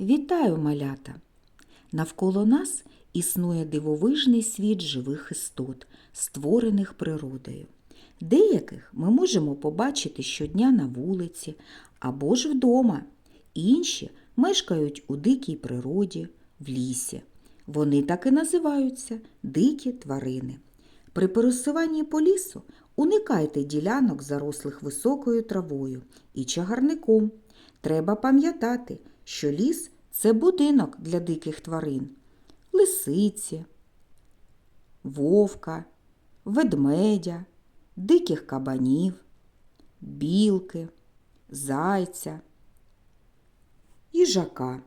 Вітаю, малята! Навколо нас існує дивовижний світ живих істот, створених природою. Деяких ми можемо побачити щодня на вулиці або ж вдома. Інші мешкають у дикій природі, в лісі. Вони так і називаються дикі тварини. При пересуванні по лісу уникайте ділянок, зарослих високою травою і чагарником. Треба пам'ятати, що ліс це будинок для диких тварин, лисиці, вовка, ведмедя, диких кабанів, білки, зайця, їжака.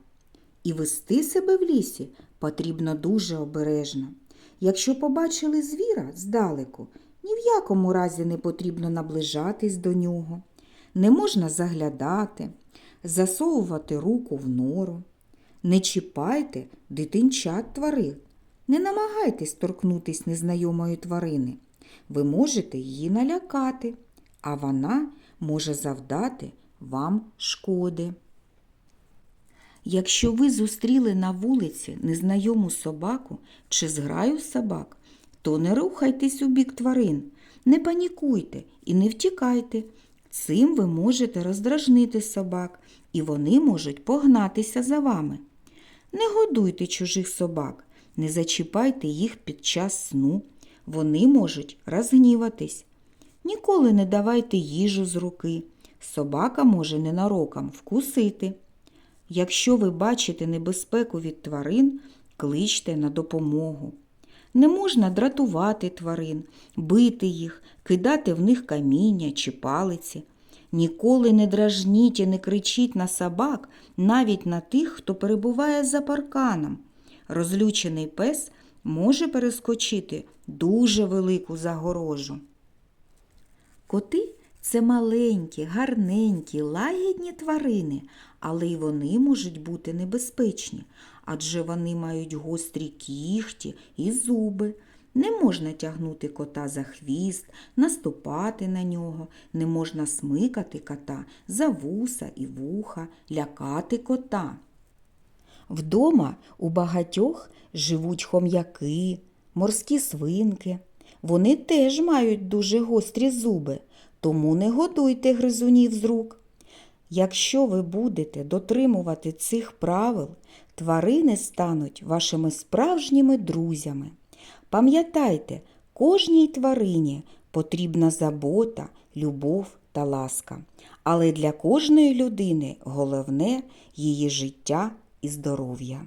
І вести себе в лісі потрібно дуже обережно. Якщо побачили звіра здалеку, ні в якому разі не потрібно наближатись до нього. Не можна заглядати, засовувати руку в нору. Не чіпайте дитинчат тварин. Не намагайтесь торкнутись незнайомої тварини. Ви можете її налякати, а вона може завдати вам шкоди. Якщо ви зустріли на вулиці незнайому собаку чи зграю собак, то не рухайтесь у бік тварин, не панікуйте і не втікайте. Цим ви можете роздражнити собак, і вони можуть погнатися за вами. Не годуйте чужих собак, не зачіпайте їх під час сну. Вони можуть розгніватись. Ніколи не давайте їжу з руки. Собака може ненароком вкусити. Якщо ви бачите небезпеку від тварин, кличте на допомогу. Не можна дратувати тварин, бити їх, кидати в них каміння чи палиці. Ніколи не дражніть і не кричіть на собак, навіть на тих, хто перебуває за парканом. Розлючений пес може перескочити дуже велику загорожу. Коти це маленькі, гарненькі, лагідні тварини, але й вони можуть бути небезпечні, адже вони мають гострі кіхті і зуби. Не можна тягнути кота за хвіст, наступати на нього, не можна смикати кота за вуса і вуха, лякати кота. Вдома у багатьох живуть хом'яки, морські свинки. Вони теж мають дуже гострі зуби, тому не годуйте гризунів з рук. Якщо ви будете дотримувати цих правил, тварини стануть вашими справжніми друзями. Пам'ятайте, кожній тварині потрібна забота, любов та ласка. Але для кожної людини головне її життя і здоров'я.